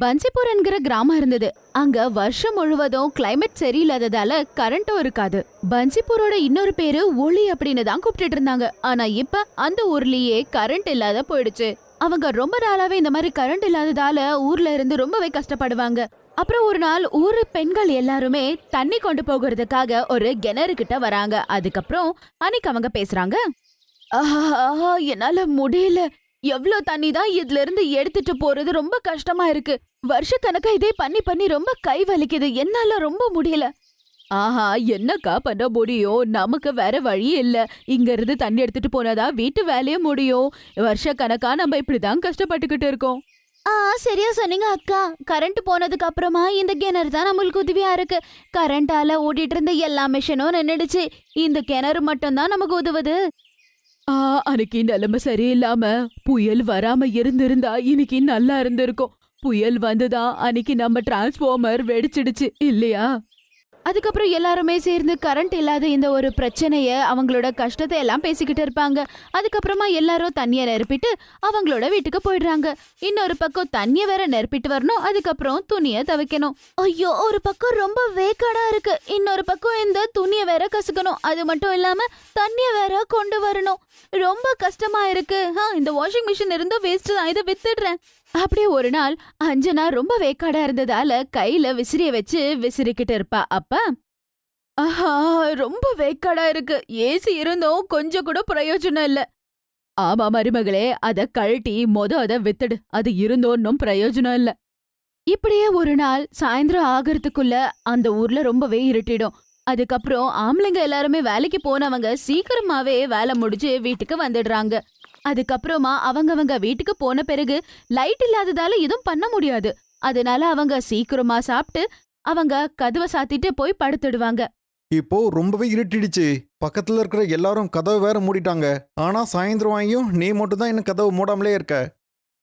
பன்சிபூர் என்கிற கிராமம் இருந்தது. அங்க வருஷம் முழுவதும் கிளைமேட் சரியில்லாததால கரண்ட்டும் இருக்காது. பன்சிபூரோட இன்னொரு பேரு ஒளி அப்படின்னு தான் கூப்பிட்டு இருந்தாங்க. ஆனா இப்ப அந்த ஊர்லயே கரண்ட் இல்லாத போயிடுச்சு. அவங்க ரொம்ப நாளாவே இந்த மாதிரி கரண்ட் இல்லாததால ஊர்ல இருந்து ரொம்பவே கஷ்டப்படுவாங்க. அப்புறம் ஒரு நாள் ஊரு பெண்கள் எல்லாருமே தண்ணி கொண்டு போகிறதுக்காக ஒரு கிணறு கிட்ட வராங்க. அதுக்கப்புறம் அன்னைக்கு அவங்க பேசுறாங்க. ஆஹா என்னால முடியல. எவ்ளோ தண்ணி தான் இதுல இருந்து எடுத்துட்டு போறது ரொம்ப கஷ்டமா இருக்கு. வருஷக்கணக்கா இதே பண்ணி பண்ணி ரொம்ப கை வலிக்குது. என்னால ரொம்ப முடியல. ஆஹா என்னக்கா பண்ண முடியும்? நமக்கு வேற வழி இல்ல. இங்க இருந்து தண்ணி எடுத்துட்டு போனாதான் வீட்டு வேலையே முடியும். வருஷக்கணக்கா நம்ம இப்படிதான் கஷ்டப்பட்டுக்கிட்டு இருக்கோம். ஆ சரியா சொன்னீங்க அக்கா. கரண்ட் போனதுக்கு அப்புறமா இந்த கிணறு தான் நம்மளுக்கு உதவியா இருக்கு. கரண்டால ஓடிட்டு இருந்த எல்லா மிஷினும் நின்னுடுச்சு. இந்த கிணறு மட்டும்தான் நமக்கு உதவுது. ஆ அன்னைக்கு நிலைமை சரியில்லாம புயல் வராம இருந்திருந்தா இன்னைக்கு நல்லா இருந்திருக்கும். புயல் வந்துதான் அன்னைக்கு நம்ம டிரான்ஸ்ஃபார்மர் வெடிச்சிடுச்சு இல்லையா? அதுக்கப்புறம் எல்லாருமே சேர்ந்து கரண்ட் இல்லாத இந்த ஒரு பிரச்சனைய அவங்களோட கஷ்டத்தை எல்லாம் பேசிக்கிட்டு இருப்பாங்க. அதுக்கப்புறமா எல்லாரும் தண்ணியை நிரப்பிட்டு அவங்களோட வீட்டுக்கு போயிடுறாங்க. இன்னொரு பக்கம் தண்ணியை வேற நிரப்பிட்டு வரணும் அதுக்கப்புறம் துணியை துவைக்கணும். ஐயோ ஒரு பக்கம் ரொம்ப வேக்காடா இருக்கு. இன்னொரு பக்கம் இந்த துணியை வேற கசுக்கணும். அது மட்டும் இல்லாம தண்ணியை வேற கொண்டு வரணும். ரொம்ப கஷ்டமா இருக்கு. ஆ, இந்த வாஷிங் மிஷின் இருந்தும் வேஸ்ட் தான். இதை வித்துடுறேன். அப்படியே ஒரு நாள் அஞ்சனா ரொம்ப வேக்காடா இருந்ததால கையில விசிறிய வச்சு விசிறிக்கிட்டு இருப்பா. அப்ப ஆஹா ரொம்ப வேக்காடா இருக்கு. ஏசி இருந்தும் கொஞ்சம் கூட பிரயோஜனம் இல்ல. ஆமா மருமகளே அத கழட்டி மொத அத வித்துடு. அது இருந்தோன்னும் பிரயோஜனம் இல்ல. இப்படியே ஒரு நாள் சாயந்தரம் ஆகறதுக்குள்ள அந்த ஊர்ல ரொம்பவே இருட்டிடும். அதுக்கப்புறம் ஆம்பளைங்க எல்லாருமே வேலைக்கு போனவங்க சீக்கிரமாவே வேலை முடிஞ்சு வீட்டுக்கு வந்துடுறாங்க. அதுக்கப்புறமா அவங்கவங்க வீட்டுக்கு போன பிறகு லைட் இல்லாததால எதுவும் பண்ண முடியாது. அதனால அவங்க சீக்கிரமா சாப்பிட்டு அவங்க கதவை சாத்திட்டு போய் படுத்துடுவாங்க. இப்போ ரொம்பவே இருட்டிடுச்சு. பக்கத்துல இருக்கிற எல்லாரும் கதவை வேற மூடிட்டாங்க. ஆனா சாயந்தரம் ஆகியும் நீ மட்டும் தான் இன்னும் கதவை மூடாமலே இருக்க.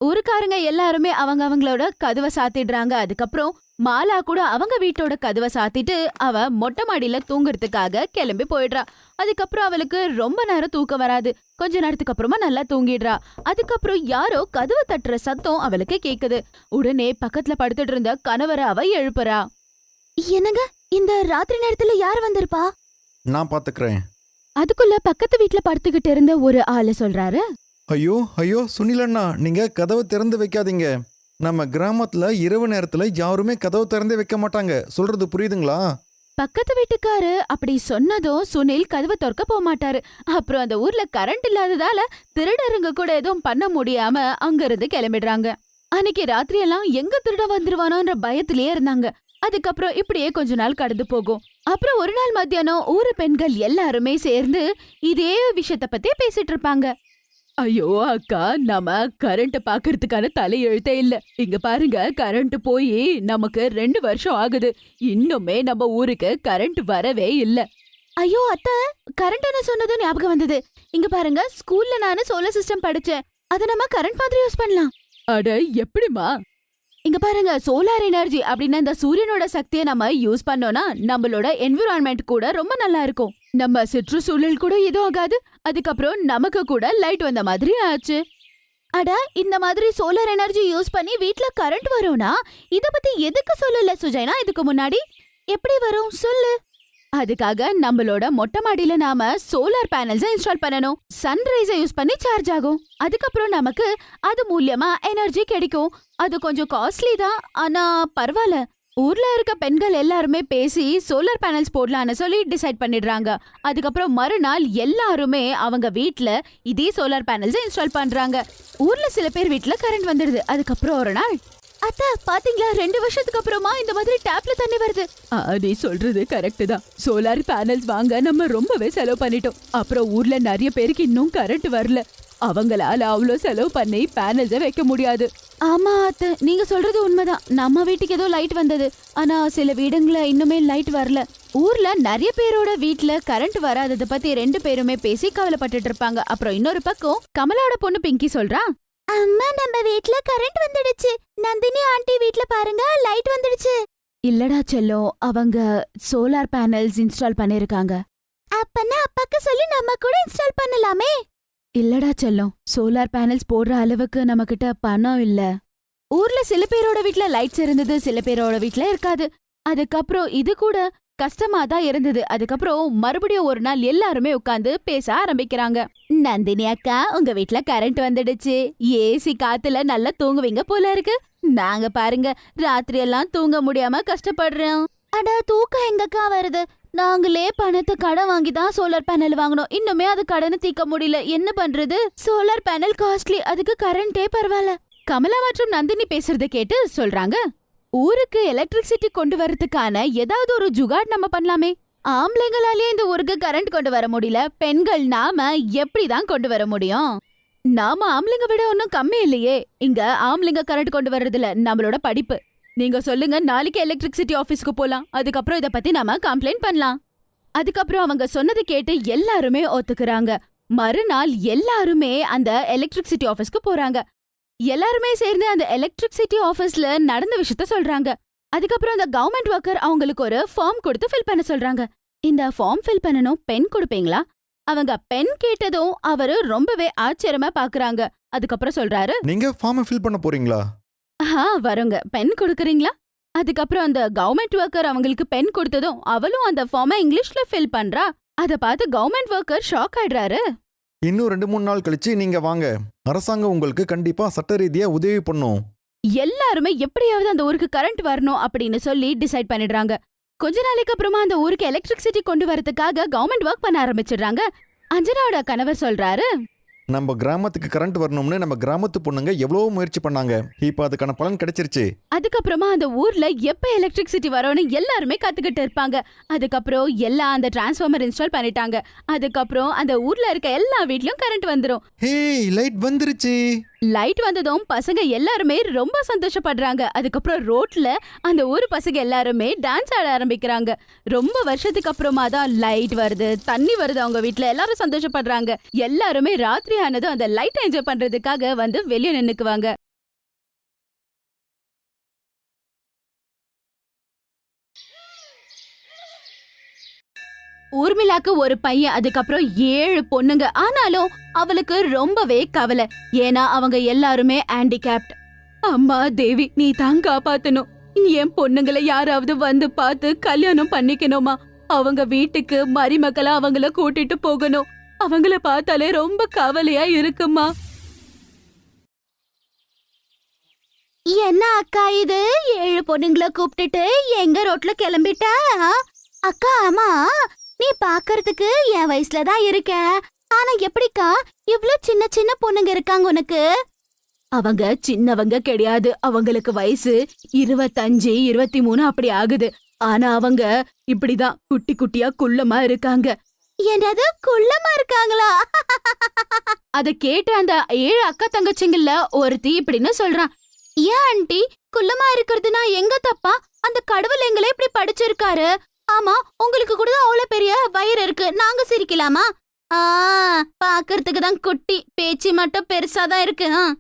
ஊருக்காரங்க எல்லாருமே அவங்க அவங்களோட கதவை சாத்திடுறாங்க. அதுக்கப்புறம் மாலா கூட அவங்க வீட்டோட கதவை சாத்திட்டு அவ மொட்டை மாடியில தூங்குறதுக்காக கிளம்பி போயிடுறா. அதுக்கப்புறம் அவளுக்கு ரொம்ப நேரம் தூக்கம் வராது. கொஞ்ச நேரத்துக்கு அப்புறமா நல்லா தூங்கிடுறா. அதுக்கப்புறம் யாரோ கதவை தட்டுற சத்தம் அவளுக்கு கேக்குது. உடனே பக்கத்துல படுத்துட்டு இருந்த கணவரை அவ எழுப்புறா. என்னங்க? இந்த ராத்திரி நேரத்துல யார் வந்திருப்பா? நான் பாத்துக்கிறேன். அதுக்குள்ள பக்கத்து வீட்ல படுத்துக்கிட்டு இருந்த ஒரு ஆளு சொல்றாரு. ஐயோ ஐயோ சுனில் அண்ணா நீங்க கதவை திறந்து வைக்காதீங்க. நம்ம கிராமத்துல இரவு நேரத்துல யாருமே கதவு திறந்தே வைக்க மாட்டாங்க. சொல்றது புரியுதுங்களா? பக்கத்து வீட்டுக்காரு அப்படி சொன்னதும் சுனில் கதவை திறக்க போக மாட்டாரு. அப்புறம் அந்த ஊர்ல கரண்ட் இல்லாததால திருடருங்க கூட எதுவும் பண்ண முடியாம அங்க இருந்து கிளம்பிடுறாங்க. அன்னைக்கு ராத்திரி எல்லாம் எங்க திருட வந்துருவானோன்ற பயத்திலேயே இருந்தாங்க. அதுக்கப்புறம் இப்படியே கொஞ்ச நாள் கடந்து போகும். அப்புறம் ஒரு நாள் மத்தியானம் ஊரு பெண்கள் எல்லாருமே சேர்ந்து இதே விஷயத்த பத்தி பேசிட்டு இருப்பாங்க. ஐயோ அக்கா நாம கரண்ட் பாக்குறதுக்கான தலையெழுத்தே இல்ல. இங்க பாருங்க கரண்ட் போய் நமக்கு ரெண்டு வருஷம் ஆகுது. இன்னுமே நம்ம ஊருக்கு கரண்ட் வரவே இல்ல. ஐயோ அத்தை கரண்ட் சொன்னதும் ஞாபகம் வந்தது. இங்க பாருங்க ஸ்கூல்ல நானு சோலார் சிஸ்டம் படிச்சேன். அத நம்ம கரண்ட் மாதிரி யூஸ் பண்ணலாம். அட எப்படிமா இங்க பாருங்க சோலார் எனர்ஜி அப்படின்னா இந்த சூரியனோட சக்தியை நம்ம யூஸ் பண்ணோம்னா நம்மளோட என்விரான்மெண்ட் கூட ரொம்ப நல்லா இருக்கும். நம்ம சுற்றுச்சூழல் கூட எதுவும் ஆகாது. அதுக்கப்புறம் நமக்கு கூட லைட் வந்த மாதிரி ஆச்சு. அட இந்த மாதிரி சோலார் எனர்ஜி யூஸ் பண்ணி வீட்ல கரண்ட் வரும்னா இத பத்தி எதுக்கு சொல்லல சுஜைனா இதுக்கு முன்னாடி? எப்படி வரும்? சொல்லு. அதுக்காக நம்மளோட மொட்டை மாடியில நாம சோலார் பேனல்ஸ் இன்ஸ்டால் பண்ணணும். சன்ரைஸை யூஸ் பண்ணி சார்ஜ் ஆகும். அதுக்கப்புறம் நமக்கு அது மூலியமா எனர்ஜி கிடைக்கும். அது கொஞ்சம் காஸ்ட்லி தான். ஆனா பரவாயில்ல. ஊர்ல இருக்க பெண்கள் எல்லாருமே பேசி சோலார் பேனல்ஸ் போடலான்னு சொல்லி டிசைட் பண்ணிடுறாங்க. அதுக்கப்புறம் மறுநாள் எல்லாருமே அவங்க வீட்ல இதே சோலார் பேனல்ஸ் இன்ஸ்டால் பண்றாங்க. ஊர்ல சில பேர் வீட்ல கரண்ட் வந்துடுது அதுக்கப்புறம் ஒரு நாள் அத்தா பாத்தீங்களா? ரெண்டு வருஷத்துக்கு அப்புறமா இந்த மாதிரி டேப்ல தண்ணி வருது. நீ சொல்றது கரெக்ட் தான். சோலார் பேனல்ஸ் வாங்க நம்ம ரொம்பவே செலவு பண்ணிட்டோம். அப்புறம் ஊர்ல நிறைய பேருக்கு இன்னும் கரண்ட் வரல. அவங்களால அவ்வளோ செலவு பண்ணி பேனல்ஸை வைக்க முடியாது. ஆமா அத்தை. நீங்க சொல்றது உண்மைதான். நம்ம வீட்டுக்கு ஏதோ லைட் வந்தது. ஆனா சில வீடுங்கள இன்னுமே லைட் வரல. ஊர்ல நிறைய பேரோட வீட்ல கரண்ட் வராதத பத்தி ரெண்டு பேருமே பேசி கவலைப்பட்டுட்டு இருப்பாங்க. அப்புறம் இன்னொரு பக்கம் கமலாவோட பொண்ணு பிங்கி சொல்றா அம்மா நம்ம வீட்ல கரண்ட் வந்துடுச்சு. நந்தினி ஆண்டி வீட்ல பாருங்க லைட் வந்துடுச்சு. இல்லடா செல்லம் அவங்க சோலார் பேனல்ஸ் இன்ஸ்டால் பண்ணிருக்காங்க. அப்பனா அப்பாக்கு சொல்லி நம்ம கூட இன்ஸ்டால் பண்ணலாமே. இல்லடா செல்லம் சோலார் பேனல்ஸ் போடுற அளவுக்கு நம்ம கிட்ட பணம் இல்ல. ஊர்ல சில பேரோட வீட்ல லைட்ஸ் இருந்தது சில பேரோட வீட்ல இருக்காது. அதுக்கப்புறம் இது கூட கஷ்டமா தான் இருந்தது. அதுக்கப்புறம் மறுபடியும் ஒரு நாள் எல்லாருமே உட்காந்து பேச ஆரம்பிக்கிறாங்க. நந்தினி அக்கா உங்க வீட்ல கரண்ட் வந்துடுச்சு. ஏசி காத்துல நல்லா தூங்குவீங்க போல இருக்கு. நாங்க பாருங்க ராத்திரி எல்லாம் தூங்க முடியாம கஷ்டப்படுறோம். அட தூக்கம் எங்கக்கா வருது? நாங்களே பணத்தை கடன் வாங்கி தான் சோலார் பேனல் வாங்கினோம். இன்னுமே அது கடனை தீர்க்க முடியல. என்ன பண்றது? சோலார் பேனல் காஸ்ட்லி அதுக்கு கரண்டே பரவாயில்ல. கமலா மற்றும் நந்தினி பேசுறத கேட்டு சொல்றாங்க. ஊருக்கு எலக்ட்ரிசிட்டி கொண்டு வரதுக்கான ஏதாவது ஒரு ஜுகாட் நம்ம பண்ணலாமே. ஆம்பளைங்களாலேயே இந்த ஊருக்கு கரண்ட் கொண்டு வர முடியல. பெண்கள் நாம எப்படி தான் கொண்டு வர முடியும்? நாம ஆம்பளைங்க விட ஒன்னும் கம்மி இல்லையே. இங்க ஆம்பளைங்க கரண்ட் கொண்டு வர்றதுல நம்மளோட படிப்பு. நீங்க சொல்லுங்க நாளைக்கு எலக்ட்ரிசிட்டி ஆஃபீஸ்க்கு போலாம். அதுக்கப்புறம் இத பத்தி நாம கம்ப்ளைண்ட் பண்ணலாம். அதுக்கப்புறம் அவங்க சொன்னதை கேட்டு எல்லாருமே ஒத்துக்கிறாங்க. மறுநாள் எல்லாருமே அந்த எலக்ட்ரிசிட்டி ஆஃபீஸ்க்கு போறாங்க. எல்லாருமே சேர்ந்து அந்த எலக்ட்ரிசிட்டி ஆபீஸ்ல நடந்த விஷயத்த சொல்றாங்க. அதுக்கப்புறம் அந்த கவர்மெண்ட் ஒர்க்கர் அவங்களுக்கு ஒரு ஃபார்ம் கொடுத்து ஃபில் பண்ண சொல்றாங்க. இந்த ஃபார்ம் ஃபில் பண்ணனும் பென் கொடுப்பீங்களா? அவங்க பென் கேட்டதும் அவரு ரொம்பவே ஆச்சரியமா பாக்குறாங்க. அதுக்கப்புறம் சொல்றாரு. நீங்க ஃபார்மை ஃபில் பண்ண போறீங்களா? ஆ வருங்க. பென் கொடுக்குறீங்களா? அதுக்கப்புறம் அந்த கவர்மெண்ட் ஒர்க்கர் அவங்களுக்கு பென் கொடுத்ததும் அவளும் அந்த ஃபார்மை இங்கிலீஷ்ல ஃபில் பண்றா. அத பார்த்து கவர்மெண்ட் ஒர்க்கர் ஷாக் ஆயிடுறாரு. இன்னும் ரெண்டு மூணு நாள் கழிச்சு நீங்க வாங்க. அரசாங்கம் உங்களுக்கு கண்டிப்பா சட்ட ரீதியா உதவி பண்ணும். எல்லாருமே எப்படியாவது அந்த ஊருக்கு கரண்ட் வரணும் அப்படின்னு சொல்லி டிசைட் பண்ணிடுறாங்க. கொஞ்ச நாளைக்கு அப்புறமா அந்த ஊருக்கு எலக்ட்ரிசிட்டி கொண்டு வரதுக்காக கவர்மெண்ட் ஒர்க் பண்ண ஆரம்பிச்சிடுறாங்க. அஞ்சனாவோட கணவர் சொல்றாரு நம்ம கிராமத்துக்கு கரண்ட் வரணும்னு நம்ம கிராமத்து பொண்ணுங்க எவ்வளவோ முயற்சி பண்ணாங்க. இப்போ அதுக்கான பலன் கிடைச்சிருச்சு. அதுக்கப்புறமா அந்த ஊர்ல எப்ப எலக்ட்ரிசிட்டி வரும்னு எல்லாருமே கத்துக்கிட்டு இருப்பாங்க. அதுக்கப்புறம் எல்லா அந்த டிரான்ஸ்ஃபார்மர் இன்ஸ்டால் பண்ணிட்டாங்க. அதுக்கப்புறம் அந்த ஊர்ல இருக்க எல்லா வீட்லயும் கரண்ட் வந்துரும். ஹே லைட் வந்துருச்சு. லைட் வந்ததும் பசங்க எல்லாருமே ரொம்ப சந்தோஷப்படுறாங்க. அதுக்கப்புறம் ரோட்ல அந்த ஊர் பசங்க எல்லாருமே டான்ஸ் ஆட ஆரம்பிக்கிறாங்க. ரொம்ப வருஷத்துக்கு அப்புறமா தான் லைட் வருது தண்ணி வருது அவங்க வீட்ல. எல்லாரும் சந்தோஷப்படுறாங்க. எல்லாருமே ராத்திரி ஆனதும் அந்த லைட் என்ஜாய் பண்றதுக்காக வந்து வெளியே நின்னுக்குவாங்க. ஊர்மிளாக்கு ஒரு பையன் அதுக்கப்புறம் ஏழு பொண்ணுங்க. ஆனாலும் அவளுக்கு ரொம்பவே கவலை. ஏன்னா அவங்க எல்லாருமே ஹேண்டிகேப்ட் அம்மா தேவி நீ தான் காப்பாத்தணும். என் பொண்ணுங்களை யாராவது வந்து பார்த்து கல்யாணம் பண்ணிக்கணுமா? அவங்க வீட்டுக்கு மருமக்களா அவங்கள கூட்டிட்டு போகணும். அவங்கள பார்த்தாலே ரொம்ப கவலையா இருக்குமா? என்ன அக்கா இது? ஏழு பொண்ணுங்கள கூப்பிட்டுட்டு எங்க ரோட்ல கிளம்பிட்ட? அக்கா அம்மா நீ பாக்குறதுக்கு என் வயசுல தான் இருக்க. ஆனா எப்படிக்கா இவ்ளோ சின்ன சின்ன பொண்ணுங்க இருக்காங்க உனக்கு? அவங்க சின்னவங்க கிடையாது. அவங்களுக்கு வயசு இருபத்தஞ்சு இருபத்தி மூணு அப்படி ஆகுது. ஆனா அவங்க இப்படிதான் குட்டி குட்டியா குள்ளமா இருக்காங்க. என்னது? குள்ளமா இருக்காங்களா? அத கேட்ட அந்த ஏழு அக்கா தங்கச்சிங்கல்ல ஒருத்தி இப்படின்னு சொல்றான். ஏன் ஆண்டி? குள்ளமா இருக்கிறதுனா எங்க தப்பா? அந்த கடவுள் எங்களை இப்படி படிச்சிருக்காரு. ஆமா உங்களுக்கு கூட அவ்வளவு பெரிய வயிறு இருக்கு. நாங்க சிரிக்கலாமா? ஆ பாக்குறதுக்கு தான் குட்டி. பேச்சு மட்டும் பெருசா தான் இருக்கு. ஆ.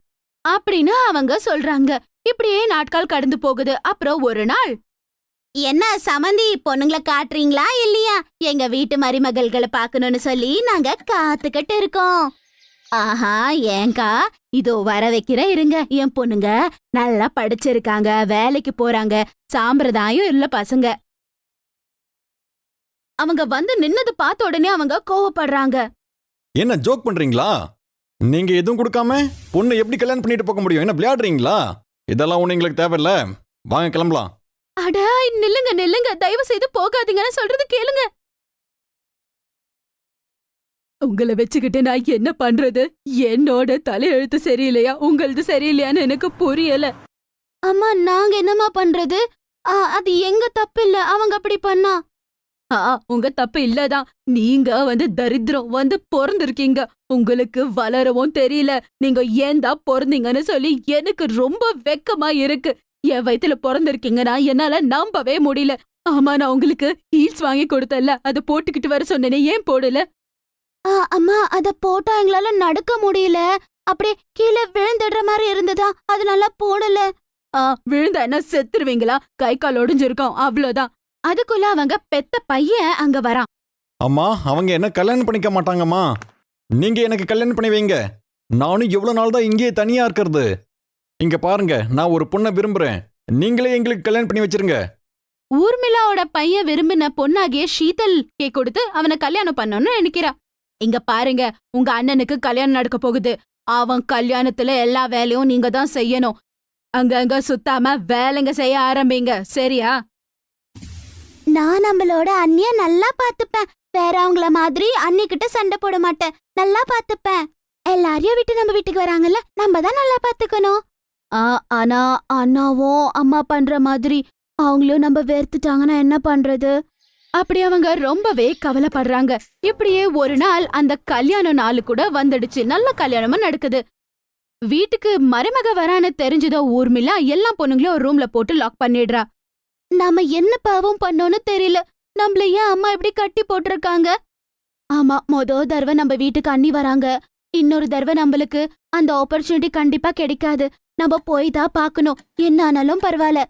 அப்படின்னு அவங்க சொல்றாங்க. இப்படியே நாட்கள் கடந்து போகுது. அப்புறம் ஒரு நாள். என்ன சமந்தி பொண்ணுங்களை காட்டுறீங்களா இல்லையா? எங்க வீட்டு மருமகள்களை பார்க்கணும்னு சொல்லி நாங்க காத்துக்கிட்டு இருக்கோம். ஆஹா ஏங்கா இதோ வர வைக்கிற இருங்க. என் பொண்ணுங்க நல்லா படிச்சிருக்காங்க வேலைக்கு போறாங்க. சாம்பிரதாயம் இல்ல பசங்க. அவங்க வந்து நின்னது பார்த்த உடனே அவங்க கோவப்படுறாங்க. என்ன ஜோக் பண்றீங்களா? நீங்க எதுவும் கொடுக்காம பொண்ணு எப்படி கல்யாணம் பண்ணிட்டு போக முடியும்? என்ன விளையாடுறீங்களா? இதெல்லாம் ஒண்ணு எங்களுக்கு தேவையில்ல. வாங்க கிளம்பலாம். அடா நில்லுங்க நில்லுங்க. தயவு செய்து போகாதீங்கன்னு சொல்றது கேளுங்க. உங்களை வச்சுக்கிட்டு நான் என்ன பண்றது? என்னோட தலையெழுத்து சரியில்லையா? உங்களது சரியில்லையான்னு எனக்கு புரியல. அம்மா நாங்க என்னம்மா பண்றது? அது எங்க தப்பு இல்ல அவங்க அப்படி பண்ணா. ஆ உங்க தப்பு இல்லதான் நீங்க வந்து தரித்திரம் வந்து பிறந்திருக்கீங்க. உங்களுக்கு வளரவும் தெரியல. நீங்க ஏன் தான் பிறந்தீங்கன்னு சொல்லி எனக்கு ரொம்ப வெக்கமா இருக்கு. என் வயித்துல பிறந்திருக்கீங்கன்னா என்னால நம்பவே முடியல. ஆமா நான் உங்களுக்கு ஹீல்ஸ் வாங்கி கொடுத்தல அத போட்டுக்கிட்டு வர சொன்னேனே ஏன் போடல? அம்மா அத போட்டா எங்களால நடக்க முடியல. அப்படியே கீழே விழுந்துடுற மாதிரி இருந்ததா? அதனால போடல. ஆ விழுந்தா என்ன செத்துருவீங்களா? கை கால் ஒடிஞ்சிருக்கோம். அவ்வளவுதான். அதுக்குள்ள அவங்க பெத்த பையன் அங்க வரான். அம்மா அவங்க என்ன கல்யாணம் பண்ணிக்க மாட்டாங்கம்மா? நீங்க எனக்கு கல்யாணம் பண்ணி வைங்க. நானும் எவ்வளவு நாள் தான் இங்கேயே தனியா இருக்கிறது. இங்க பாருங்க நான் ஒரு பொண்ணை விரும்புறேன். நீங்களே எங்களுக்கு கல்யாணம் பண்ணி வச்சிருங்க. ஊர்மிளாவோட பையன் விரும்பின பொண்ணாகிய ஷீதல் கே கொடுத்து அவனை கல்யாணம் பண்ணணும்னு நினைக்கிறா. இங்க பாருங்க உங்க அண்ணனுக்கு கல்யாணம் நடக்க போகுது. அவன் கல்யாணத்துல எல்லா வேலையும் நீங்க தான் செய்யணும். அங்கங்க சுத்தாம வேலைங்க செய்ய ஆரம்பிங்க. சரியா? நான் நம்மளோட அண்ணிய நல்லா பாத்துப்பேன் வேற அவங்கள மாதிரி அண்ணி கிட்ட சண்டை போட மாட்டேன். நல்லா பாத்துப்பேன் எல்லாரையும் விட்டு நம்ம வீட்டுக்கு வராங்கல்ல நம்ம தான் நல்லா பாத்துக்கணும் ஆ, ஆனா அண்ணாவும் அம்மா பண்ற மாதிரி அவங்களும் நம்ம வெறுத்துட்டாங்கன்னா என்ன பண்றது? அப்படி அவங்க ரொம்பவே கவலைப்படுறாங்க. இப்படியே ஒரு நாள் அந்த கல்யாண நாள் கூட வந்துடுச்சு. நல்ல கல்யாணமும் நடக்குது. வீட்டுக்கு மருமக வரான்னு தெரிஞ்சதோ ஊர்மிளா எல்லா பொண்ணுங்களையும் ஒரு ரூம்ல போட்டு லாக் பண்ணிடுறா. நாம என்ன பாவம் பண்ணோன்னு தெரியல. நம்மள ஏன் அம்மா இப்படி கட்டி போட்டிருக்காங்க? ஆமா மொத தடவை நம்ம வீட்டுக்கு அண்ணி வராங்க. இன்னொரு தடவை நம்மளுக்கு அந்த ஆப்பர்ச்சுனிட்டி கண்டிப்பா கிடைக்காது. நம்ம போய் தான் பார்க்கணும். என்ன ஆனாலும் பரவாயில்ல.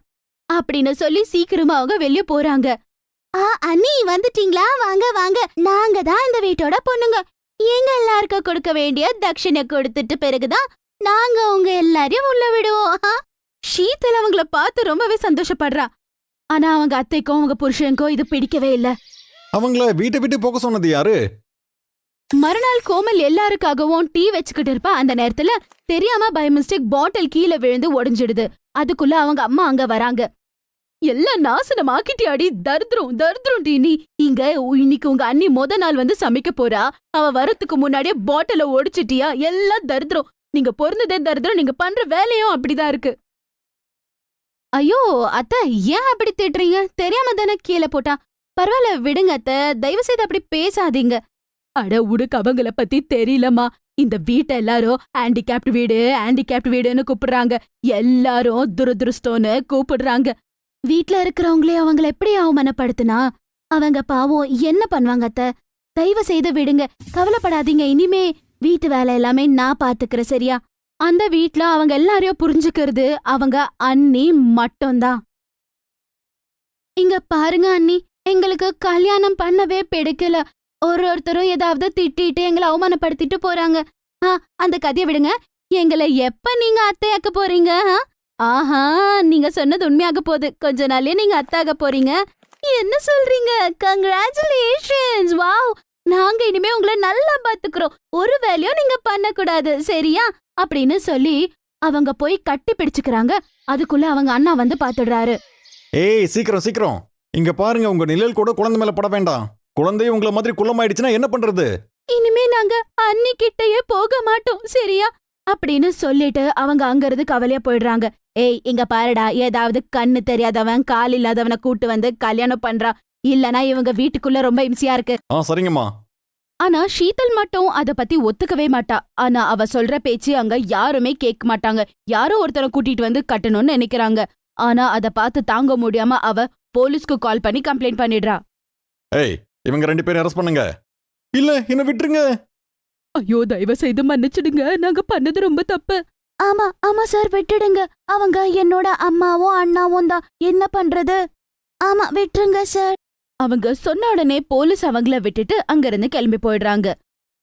அப்படின்னு சொல்லி சீக்கிரமா அவங்க வெளிய போறாங்க. ஆ அண்ணி வந்துட்டீங்களா? வாங்க வாங்க. நாங்க தான் இந்த வீட்டோட பொண்ணுங்க. எங்க எல்லாருக்கும் கொடுக்க வேண்டிய தட்சிணை கொடுத்துட்டு பிறகுதான் நாங்க உங்க எல்லாரையும் உள்ள விடுவோம். ஷீதல் அவங்கள பார்த்து ரொம்பவே சந்தோஷப்படுறா. ஆனா அவங்க அத்தைக்கும் அவங்க புருஷனுக்கும் இது பிடிக்கவே இல்ல. அவங்கள வீட்டை விட்டு போக சொன்னது யாரு? மறுநாள் கோமல் எல்லாருக்காகவும் டீ வச்சுக்கிட்டு இருப்பா. அந்த நேரத்துல தெரியாம பை மிஸ்டேக் பாட்டில் கீழே விழுந்து உடைஞ்சிடுது அதுக்குள்ள அவங்க அம்மா அங்க வராங்க. எல்லாம் நாசனம் ஆக்கிட்டியாடி. தரித்திரம் தரித்திரம் டீ. நீ இங்க இன்னைக்கு உங்க அண்ணி முத நாள் வந்து சமைக்க போறா. அவ வரத்துக்கு முன்னாடியே பாட்டில ஒடிச்சிட்டியா? எல்லாம் தரித்திரம். நீங்க பொருந்ததே தரித்திரம். நீங்க பண்ற வேலையும் அப்படிதான் இருக்கு. ஐயோ அத்த ஏன் அப்படி திட்டுறீங்க? தெரியாம தானே கீழே போட்டா. பரவாயில்ல விடுங்க அத்தை. தயவு செய்து அப்படி பேசாதீங்க. அட உடுக்கு அவங்கள பத்தி தெரியலம்மா. இந்த வீட்டை எல்லாரும் ஹேண்டிகேப்ட் வீடு ஹேண்டிகேப்ட் வீடுன்னு கூப்பிடுறாங்க. எல்லாரும் துரதுருஷ்டோன்னு கூப்பிடுறாங்க. வீட்ல இருக்கிறவங்களே அவங்கள எப்படி அவமானப்படுத்தினா? அவங்க பாவம் என்ன பண்ணுவாங்க அத்த? தயவு செய்து விடுங்க. கவலைப்படாதீங்க. இனிமே வீட்டு வேலை எல்லாமே நான் பாத்துக்கிறேன் சரியா? அந்த வீட்ல அவங்க எல்லாரையும் புரிஞ்சுக்கிறது அவங்க அண்ணி மட்டும்தான். இங்க பாருங்க அண்ணி எங்களுக்கு கல்யாணம் பண்ணவே பிடிக்கல. ஒரு ஒருத்தரும் ஏதாவது திட்டிட்டு எங்களை அவமானப்படுத்திட்டு போறாங்க. அந்த கதையை விடுங்க. எங்களை எப்ப நீங்க அத்தையாக்க போறீங்க? ஆ? ஆஹா நீங்க சொன்னது உண்மையாக போகுது. கொஞ்ச நாள்லயே நீங்க அத்தாக போறீங்க. என்ன சொல்றீங்க? கங்க்ராச்சுலேஷன்ஸ் வாவ் நாங்க இனிமே உங்களை நல்லா பாத்துக்கிறோம். ஒரு வேலையும் நீங்க பண்ணக்கூடாது. சரியா? அப்படின்னு சொல்லி அவங்க போய் கட்டி பிடிச்சுக்கிறாங்க. அதுக்குள்ள அவங்க அண்ணா வந்து பாத்துடுறாரு. ஏய் சீக்கிரம் சீக்கிரம். இங்க பாருங்க உங்க நிழல் கூட குழந்தை மேல பட வேண்டாம். குழந்தை உங்களை மாதிரி குள்ளமாயிடுச்சுன்னா என்ன பண்றது? இனிமே நாங்க அண்ணி கிட்டயே போக மாட்டோம் சரியா? அப்படின்னு சொல்லிட்டு அவங்க அங்கிருந்து கவலையா போயிடுறாங்க. ஏய் இங்க பாருடா ஏதாவது கண்ணு தெரியாதவன் கால் இல்லாதவனை கூட்டு வந்து கல்யாணம் பண்றா இல்லனா இவங்க வீட்டுக்குள்ள ரொம்ப இம்சியா இருக்கு. ஆ சரிங்கம்மா. ஆனா ஷீதல் மட்டும் அத பத்தி ஒத்துக்கவே மாட்டா. ஆனா அவ சொல்ற பேச்சு அங்க யாருமே கேட்க மாட்டாங்க. யாரோ ஒருத்தரை கூட்டிட்டு வந்து கட்டணும்னு நினைக்கிறாங்க. ஆனா அத பார்த்து தாங்க முடியாம அவ போலீஸ்க்கு கால் பண்ணி கம்ப்ளைண்ட் பண்ணிடுறா. ஏய் இவங்க ரெண்டு பேரும் அரெஸ்ட் பண்ணுங்க. இல்ல என்ன விட்டுருங்க. ஐயோ தயவு செய்து மன்னிச்சிடுங்க. நாங்க பண்ணது ரொம்ப தப்பு. ஆமா ஆமா சார் விட்டுடுங்க. அவங்க என்னோட அம்மாவும் அண்ணாவும் தான். என்ன பண்றது? ஆமா விட்டுருங்க சார் அவங்க சொன்ன உடனே போலீஸ் அவங்கள விட்டுட்டு அங்கிருந்து கிளம்பி போயிடுறாங்க.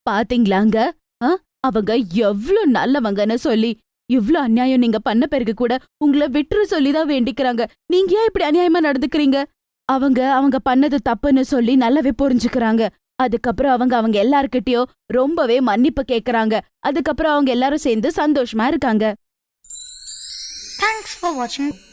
பாத்தீங்களாங்க? ஆ? அவங்க எவ்ளோ நல்லவங்கன்னு சொல்லி இவ்ளோ அநியாயம் நீங்க பண்ண பிறகு கூட உங்களை விட்டுற சொல்லிதான் வேண்டிக்கிறாங்க. நீங்க ஏன் இப்படி அநியாயமா நடந்துக்கிறீங்க? அவங்க அவங்க பண்ணது தப்புன்னு சொல்லி நல்லாவே புரிஞ்சுக்கிறாங்க. அதுக்கப்புறம் அவங்க அவங்க எல்லார்கிட்டயும் ரொம்பவே மன்னிப்பு கேக்குறாங்க. அதுக்கப்புறம் அவங்க எல்லாரும் சேர்ந்து சந்தோஷமா இருக்காங்க. Thanks for watching.